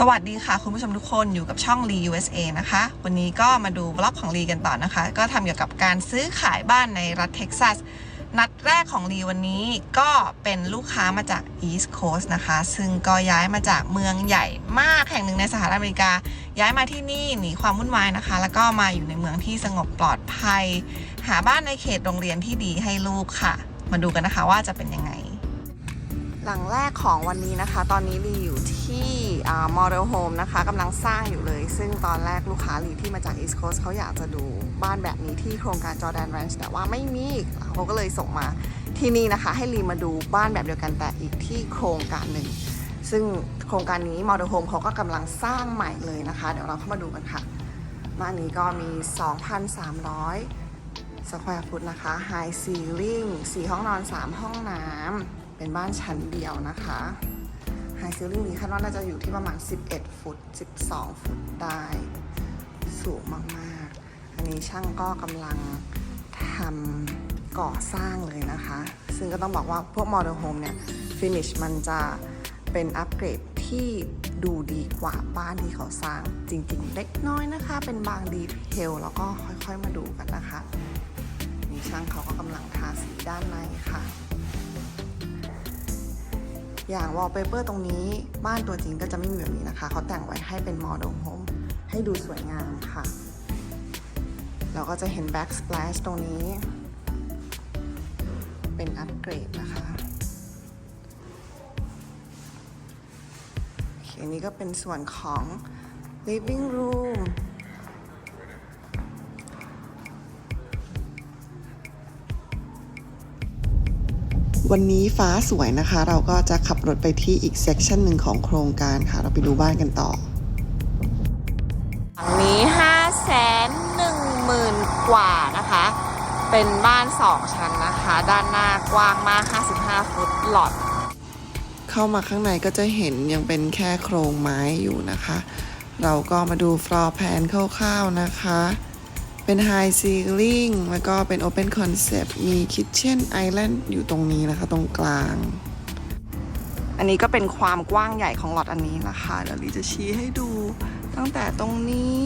สวัสดีค่ะ คุณผู้ชมทุกคนอยู่กับช่อง Lee USA นะคะ วันนี้ก็มาดูบล็อกของ Lee กันต่อนะคะ ก็ทำเกี่ยวกับการซื้อขายบ้านในรัฐเท็กซัส นัดแรกของ Lee วันนี้ก็เป็นลูกค้ามาจาก East Coast นะคะ ซึ่งก็ย้ายมาจากเมืองใหญ่มากแห่งหนึ่งในสหรัฐอเมริกา ย้ายมาที่นี่หนีความวุ่นวายนะคะ แล้วก็มาอยู่ในเมืองที่สงบปลอดภัย หาบ้านในเขตโรงเรียนที่ดีให้ลูกค่ะ มาดูกันนะคะว่าจะเป็นยังไง หลังแรกของวันนี้นะคะ ตอนนี้ลีอยู่ที่มอเ e ลโฮมนะคะกำลังสร้างอยู่เลย ซึ่งตอนแรกลูกค้าลีที่มาจาก East Coast เขาอยากจะดูบ้านแบบนี้ที่โครงการ Jordan Ranch แต่ว่าไม่มีเขาก็เลยส่งมาที่นี่นะคะ ให้ลีมาดูบ้านแบบเดียวกันแต่อีกที่โครงการหนึ่ง ซึ่งโครงการนี้มอเ e ลโฮมเขาก็กำลังสร้างใหม่เลยนะคะ เดี๋ยวเราเข้ามาดูกันค่ะ บ้านนี้ก็มี 2,300สแควร์ฟุตนะคะ High Ceiling 4ห้องนอน 3 ห้องน้ำ เป็นบ้านชั้นเดียวนะคะ High Ceiling นี้คาดว่าน่าจะอยู่ที่ประมาณ 11 ฟุต 12 ฟุตได้ สูงมากๆ อันนี้ช่างก็กำลังทำก่อสร้างเลยนะคะ ซึ่งก็ต้องบอกว่าพวก Model Home เนี่ย Finish มันจะเป็นอัปเกรดที่ดูดีกว่าบ้านที่เขาสร้างจริงๆ เล็กน้อยนะคะ เป็นบางดีเทลแล้วก็ค่อยๆมาดูกันนะคะ นี่ช่างเขาก็กำลังทาสีด้านในค่ะ อย่างวอลเปเปอร์ตรงนี้บ้านตัวจริงก็จะไม่มีแบบนี้นะคะ เขาแต่งไว้ให้เป็นโมเดลโฮมให้ดูสวยงามค่ะ เราก็จะเห็นแบ็กส p ล a s h ตรงนี้ เป็นอัปเกรดนะคะโอเคอันนี้ก็เป็นส่วนของ living room วันนี้ฟ้าสวยนะคะ เราก็จะขับรถไปที่อีกเซกชันหนึ่งของโครงการค่ะ เราไปดูบ้านกันต่อหลังนี้5 1 0 0 0 0กว่านะคะ เป็นบ้าน2ชั้นนะคะ ด้านหน้ากว้างมาก 55 ฟุตหลอด เข้ามาข้างในก็จะเห็นยังเป็นแค่โครงไม้อยู่นะคะ เราก็มาดูฟลอร์แพนคร่าวๆนะคะ เป็น High Ceiling แล้วก็เป็น Open Concept มี Kitchen Island อยู่ตรงนี้นะคะ ตรงกลาง อันนี้ก็เป็นความกว้างใหญ่ของหลอดอันนี้นะคะ เดี๋ยวลีจะชี้ให้ดู ตั้งแต่ตรงนี้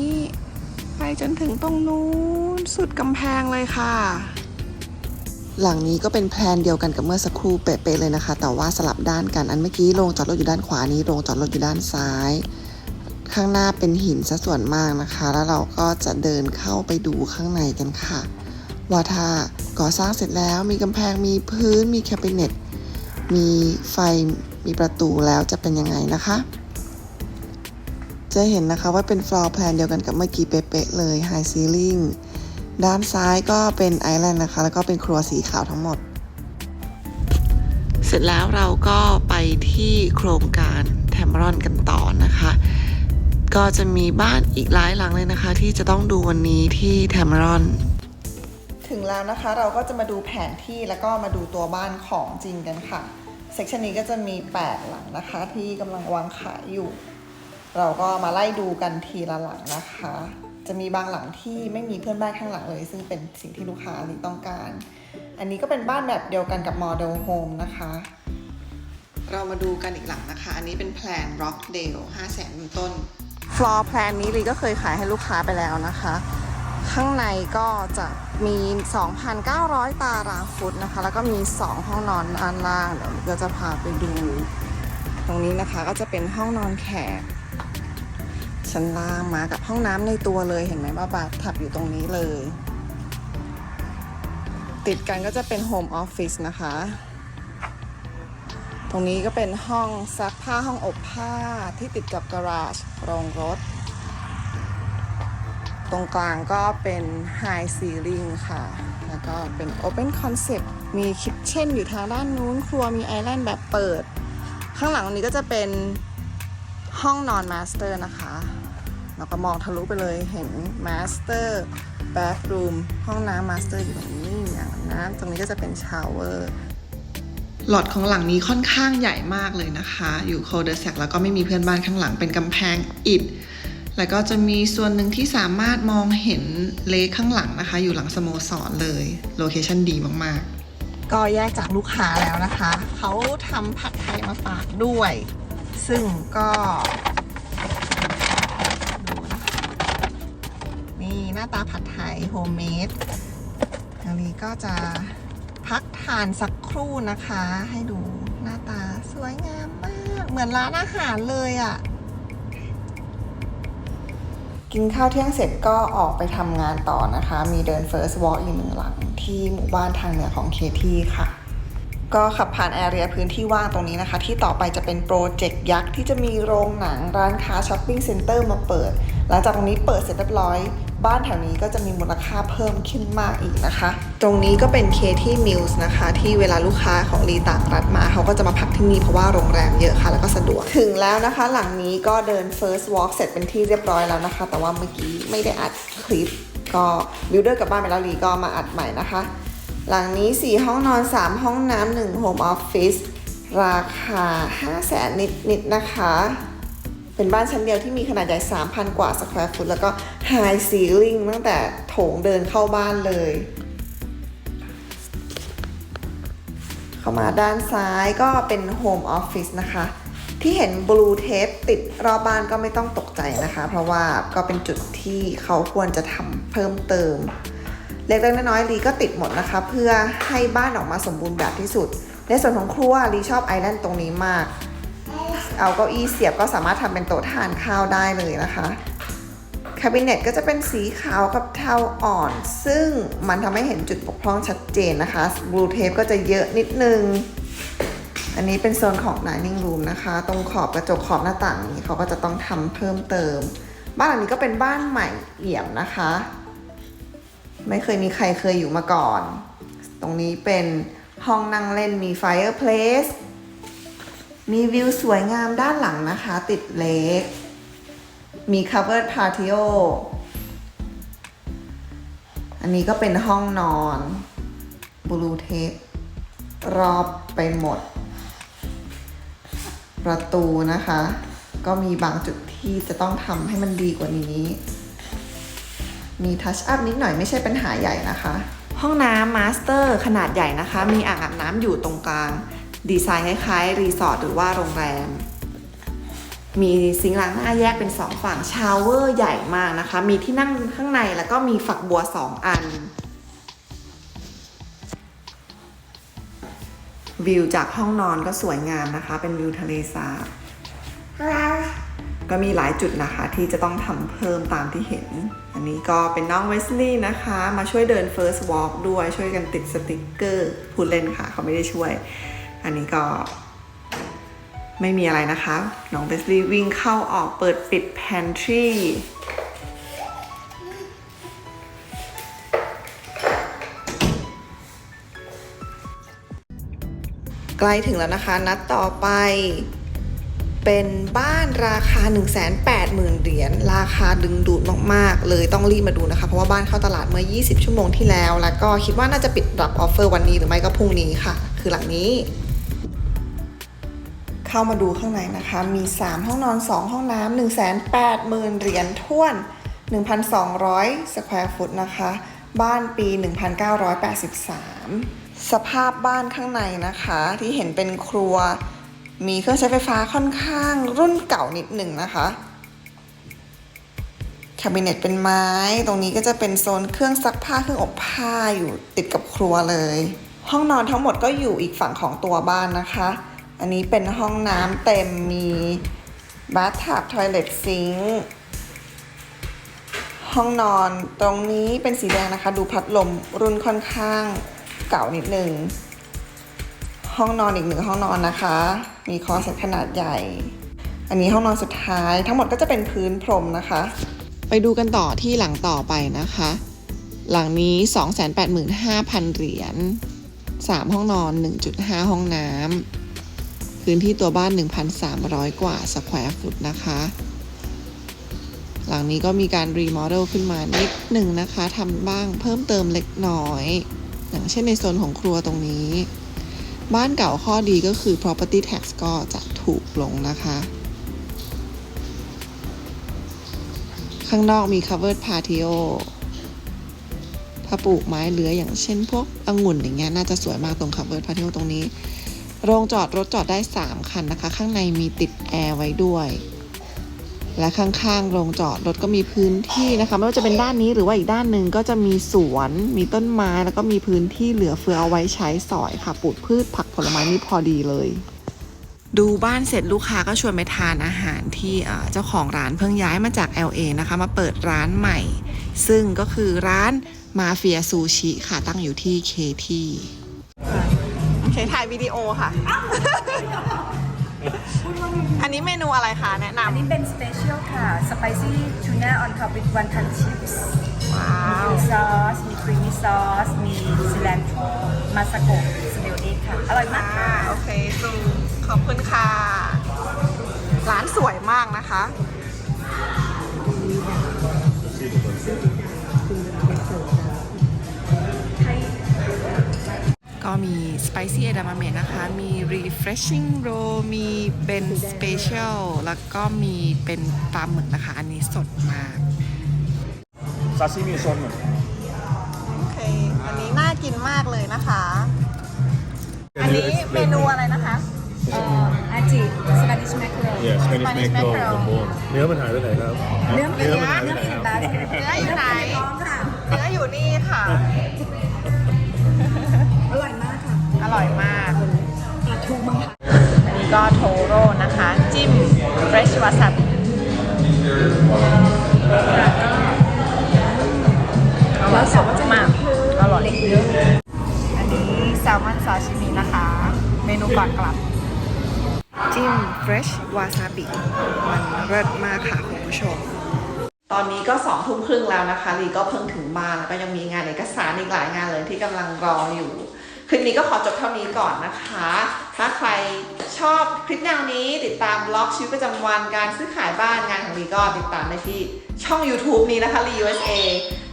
ไปจนถึงตรงนู้นสุดกำแพงเลยค่ะหลังนี้ก็เป็นแพลนเดียวกันกับเมื่อสักครู่เป๊ะๆเลยนะคะ แต่ว่าสลับด้านกันอันเมื่อกี้โรงจอดรถอยู่ด้านขวานี้โรงจอดรถอยู่ด้านซ้าย ข้างหน้าเป็นหินซะส่วนมากนะคะ แล้วเราก็จะเดินเข้าไปดูข้างในกันค่ะ ว่าถ้าก่อสร้างเสร็จแล้วมีกำแพงมีพื้นมีแคบิเนตมีไฟมีประตูแล้วจะเป็นยังไงนะคะ จะเห็นนะคะว่าเป็นฟลอร์แพลนเดียวกันกับเมื่อกี้เป๊ะๆเลย High Ceiling ด้านซ้ายก็เป็นไอแลนด์นะคะ แล้วก็เป็นครัวสีขาวทั้งหมด เสร็จแล้วเราก็ไปที่โครงการแทมรอนกันต่อนะคะ ก็จะมีบ้านอีกหลายหลังเลยนะคะ ที่จะต้องดูวันนี้ที่แทมรอนถึงแล้วนะคะเราก็จะมาดูแผนที่แล้วก็มาดูตัวบ้านของจริงกันค่ะเซกชันนี้ก็จะมี 8 หลังนะคะ ที่กำลังวางขายอยู่ เราก็มาไล่ดูกันทีละหลังนะคะ จะมีบางหลังที่ไม่มีเพื่อนบ้านข้างหลังเลย ซึ่งเป็นสิ่งที่ลูกค้านี้ต้องการ อันนี้ก็เป็นบ้านแบบเดียวกันกับ Model Home นะคะ เรามาดูกันอีกหลังนะคะ อันนี้เป็นแพลน Rockdale 5 0 0 0 0 0ต้น ฟลอร์แพลนนี้ลีก็เคยขายให้ลูกค้าไปแล้วนะคะ ข้างในก็จะมี 2,900 ตารางฟุตนะคะ แล้วก็มี 2 ห้องนอนด้านล่างเดี๋ยวก็จะพาไปดู ตรงนี้นะคะก็จะเป็นห้องนอนแขกชั้นล่างมากับห้องน้ำในตัวเลยเห็นไหมว่าบาร์ทับอยู่ตรงนี้เลย ติดกันก็จะเป็นโฮมออฟฟิศนะคะ ตรงนี้ก็เป็นห้องซักผ้าห้องอบผ้าที่ติดกับการาจโรงรถ ตรงกลางก็เป็น High Ceiling ค่ะ แล้วก็เป็น Open Concept มีคิทเช่นอยู่ทางด้านนู้น ครัวมีไอแลนด์แบบเปิด ข้างหลังนี้ก็จะเป็นห้องนอนมาสเตอร์นะคะแล้วก็มองทะลุไปเลยเห็นมาสเตอร์แบ t รูมห้องน้ำมาสเตอร์อยู่ตรงนี้อย่างน้ำตรงนี้ก็จะเป็นชาวเวอร์ หลอดของหลังนี้ค่อนข้างใหญ่มากเลยนะคะ อยู่โคเดอร์แซกแล้วก็ไม่มีเพื่อนบ้านข้างหลังเป็นกำแพงอิฐ แล้วก็จะมีส่วนหนึ่งที่สามารถมองเห็นเลคข้างหลังนะคะ อยู่หลังสโมสรเลย โลเคชั่นดีมากๆ ก็แยกจากลูกค้าแล้วนะคะ เขาทำผัดไทยมาฝากด้วย ซึ่งก็นี่หน้าตาผัดไทยโฮมเมดอันนี้ก็จะ พักทานสักครู่นะคะ ให้ดูหน้าตาสวยงามมาก เหมือนร้านอาหารเลยอะ่ะ กินข้าวเที่ยงเสร็จก็ออกไปทำงานต่อนะคะ มีเดิน First Walk อีกหนึ่งหลัง ที่หมู่บ้านทางเหนือของเคที่ค่ะก็ขับผ่านแอเรียพื้นที่ว่างตรงนี้นะคะ ที่ต่อไปจะเป็นโปรเจกต์ยักษ์ที่จะมีโรงหนังร้านค้าช้อปปิ้งเซ็นเตอร์มาเปิด หลังจากตรงนี้เปิดเสร็จเรียบร้อย บ้านแถวนี้ก็จะมีมูลค่าเพิ่มขึ้นมากอีกนะคะ ตรงนี้ก็เป็นเคที่มิลส์นะคะ ที่เวลาลูกค้าของรีต่างรัฐมา เขาก็จะมาพักที่นี่เพราะว่าโรงแรมเยอะค่ะ แล้วก็สะดวก ถึงแล้วนะคะ หลังนี้ก็เดิน first walk เสร็จเป็นที่เรียบร้อยแล้วนะคะ แต่ว่าเมื่อกี้ไม่ได้อัดคลิป ก็บิวเดอร์กลับบ้านไปแล้วลีก็มาอัดใหม่นะคะ หลังนี้ 4 ห้องนอน 3 ห้องน้ำ1 Home Office ราคา 5 0 0แสนนิดๆนะคะ เป็นบ้านชั้นเดียวที่มีขนาดใหญ่ 3,000 กว่าสแควร์ฟุตแล้วก็ High Ceiling ตั้งแต่โถงเดินเข้าบ้านเลย เข้ามาด้านซ้ายก็เป็น Home Office นะคะ ที่เห็นบลูเทปติดรอบบ้านก็ไม่ต้องตกใจนะคะ เพราะว่าก็เป็นจุดที่เขาควรจะทำเพิ่มเติม เล็กๆน้อยๆลีก็ติดหมดนะคะ เพื่อให้บ้านออกมาสมบูรณ์แบบที่สุด ในส่วนของครัวลีชอบไอแลนด์ตรงนี้มาก เอาเก้าอี้เสียบก็สามารถทำเป็นโต๊ะทานข้าวได้เลยนะคะคาบิเนตก็จะเป็นสีขาวกับเทาอ่อน ซึ่งมันทำให้เห็นจุดบกพร่องชัดเจนนะคะบลูเทปก็จะเยอะนิดนึง อันนี้เป็นโซนของ dining room นะคะ ตรงขอบกระจกขอบหน้าต่างนี้เขาก็จะต้องทำเพิ่มเติม บ้านหลังนี้ก็เป็นบ้านใหม่เอี่ยมนะคะ ไม่เคยมีใครเคยอยู่มาก่อน ตรงนี้เป็นห้องนั่งเล่นมี fireplace มีวิวสวยงามด้านหลังนะคะ ติดเลกมี covered patio อันนี้ก็เป็นห้องนอนบลูเทปรอบไปหมด ประตูนะคะ ก็มีบางจุดที่จะต้องทำให้มันดีกว่านี้ มีทัชอัพนิดหน่อยไม่ใช่ปัญหาใหญ่นะคะ ห้องน้ำมาสเตอร์ขนาดใหญ่นะคะ มีอ่างอาบน้ำอยู่ตรงกลาง ดีไซน์คล้ายๆรีสอร์ทหรือว่าโรงแรม มีซิงค์ล้างหน้าแยกเป็นสองฝั่งชาวเวอร์ใหญ่มากนะคะ มีที่นั่งข้างในแล้วก็มีฝักบัวสองอัน วิวจากห้องนอนก็สวยงามนะคะ เป็นวิวทะเลสาบก็มีหลายจุดนะคะที่จะต้องทำเพิ่มตามที่เห็น อันนี้ก็เป็นน้องเวสลีย์นะคะ มาช่วยเดิน First Walk ด้วยช่วยกันติดสติกเกอร์พูดเล่นค่ะ เขาไม่ได้ช่วย อันนี้ก็ไม่มีอะไรนะคะ น้องเวสลีย์วิ่งเข้าออกเปิดปิด pantry ใกล้ถึงแล้วนะคะ นัดต่อไป เป็นบ้านราคา 1 8 0 0 0 0 เหรียญ ราคาดึงดูดมาก ๆ เลยต้องรีบมาดูนะคะ เพราะว่าบ้านเข้าตลาดเมื่อ 20 ชั่วโมงที่แล้ว แล้วก็คิดว่าน่าจะปิดรับออฟเฟอร์วันนี้หรือไม่ก็พรุ่งนี้ค่ะ คือหลังนี้ เข้ามาดูข้างในนะคะ มี 3 ห้องนอน 2 ห้องน้ำ1 8 0 0 0 0 เหรียญท้วน 1,200 สแควร์ฟุตนะคะ บ้านปี 1983 สภาพบ้านข้างในนะคะที่เห็นเป็นครัว มีเครื่องใช้ไฟฟ้าค่อนข้างรุ่นเก่านิดหนึ่งนะคะคาบิเนตเป็นไม้ ตรงนี้ก็จะเป็นโซนเครื่องซักผ้าเครื่องอบผ้าอยู่ติดกับครัวเลย ห้องนอนทั้งหมดก็อยู่อีกฝั่งของตัวบ้านนะคะ อันนี้เป็นห้องน้ำเต็มมีบาร์ทับทอยเลทซิงค์ห้องนอนตรงนี้เป็นสีแดงนะคะ ดูพัดลมรุ่นค่อนข้างเก่านิดหนึ่ง ห้องนอนอีกหนึ่งห้องนอนนะคะ มีคอเซ็ตขนาดใหญ่ อันนี้ห้องนอนสุดท้ายทั้งหมดก็จะเป็นพื้นพรมนะคะ ไปดูกันต่อที่หลังต่อไปนะคะ หลังนี้ 285,000 เหรียญ 3 ห้องนอน 1.5 ห้องน้ำ พื้นที่ตัวบ้าน 1,300 กว่าสแควร์ฟุตนะคะ หลังนี้ก็มีการรีโมเดลขึ้นมานิดหนึ่งนะคะทำบ้างเพิ่มเติมเล็กน้อย อย่างเช่นในโซนของครัวตรงนี้ บ้านเก่าข้อดีก็คือ property tax ก็จะถูกลงนะคะ ข้างนอกมี covered patio ถ้าปลูกไม้เลื้อยอย่างเช่นพวกองุ่นอย่างเงี้ยน่าจะสวยมากตรง covered patio ตรงนี้ โรงจอดรถจอดได้ 3 คันนะคะ ข้างในมีติดแอร์ไว้ด้วย และข้างๆโรงจอดรถก็มีพื้นที่นะคะ ไม่ว่าจะเป็นด้านนี้หรือว่าอีกด้านหนึ่งก็จะมีสวน มีต้นไม้แล้วก็มีพื้นที่เหลือเฟือเอาไว้ใช้สอยค่ะปลูกพืชผักผลไม้นี่พอดีเลยดูบ้านเสร็จลูกค้าก็ชวนไปทานอาหารที่เจ้าของร้านเพิ่งย้ายมาจาก LA นะคะ มาเปิดร้านใหม่ ซึ่งก็คือร้านมาเฟียซูชิค่ะตั้งอยู่ที่เคที่ เคถ่ายวิดีโอค่ะ อันนี้เมนูอะไรคะแนะนอันนี้เป็นสเปเชียลค่ะ spicy tuna on top with wonton chips ำว้ามีว ซอส มีครีมมี่ซอส มีซิลันโทมาสโกสเดลเอ็กค่ะ อร่อยมากค่ะโอเคซูขอบคุณค่ะ ร้านสวยมากนะคะ ก็มี spicy edamame นะคะ มี refreshing roll มีเป็น special แล้วก็มีเป็นปลาหมึกนะคะ อันนี้สดมาก ซาซิมิโซนเหมือนโอเค อันนี้น่ากินมากเลยนะคะ อันนี้เมนูอะไรนะคะเอ่ออาจิสปานิชแมคโรเยสเปนิช Spanish เมโก mackerel บนโบน เนื้อมันหายไปไหนครับเนื้อเนื้อมันหายไปเนื้อไหนอินครับบาสเนื้ออยู่ไหนท้องค่ะ เนื้ออยู่นี่ค่ะอ ร่อยมากปลาทูมังค่ะอันนี้ก็โทโร่นะคะ จิ้ม fresh wasabi อร่อยมากอร่อยอันนี้แซลมอนซาชิมินะคะ เมนูก่อนกลับ จิ้ม fresh wasabi มันเลิศมากค่ะคุณผู้ชมตอนนี้ก็สองทุ่มครึ่งแล้วนะคะลีก็เพิ่งถึงบ้านแล้วก็ยังมีงานเอกสารอีกหลายงานเลยที่กำลังรออยู่ คลิปนี้ก็ขอจบเท่านี้ก่อนนะคะ ถ้าใครชอบคลิปแนวนี้ติดตามบล็อกชีวิตประจำวันการซื้อขายบ้านงานของลีก็ติดตามได้ที่ช่อง YouTube นี้นะคะลี USA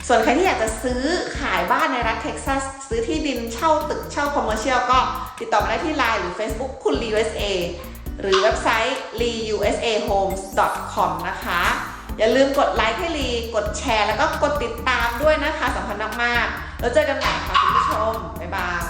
ส่วนใครที่อยากจะซื้อขายบ้านในรัฐเท็กซัส ซื้อที่ดินเช่าตึกเช่าคอมเมอร์เชียลก็ติดต่อมาได้ที่ Line หรือ Facebook คุณลี USA หรือเว็บไซต์ liusahomes.com นะคะ อย่าลืมกดไลค์ให้ลีกดแชร์ แล้วก็กดติดตามด้วยนะคะสำคัญมากๆแล้วเจอกันใหม่ค่ะคุณผู้ชม บ๊ายบาย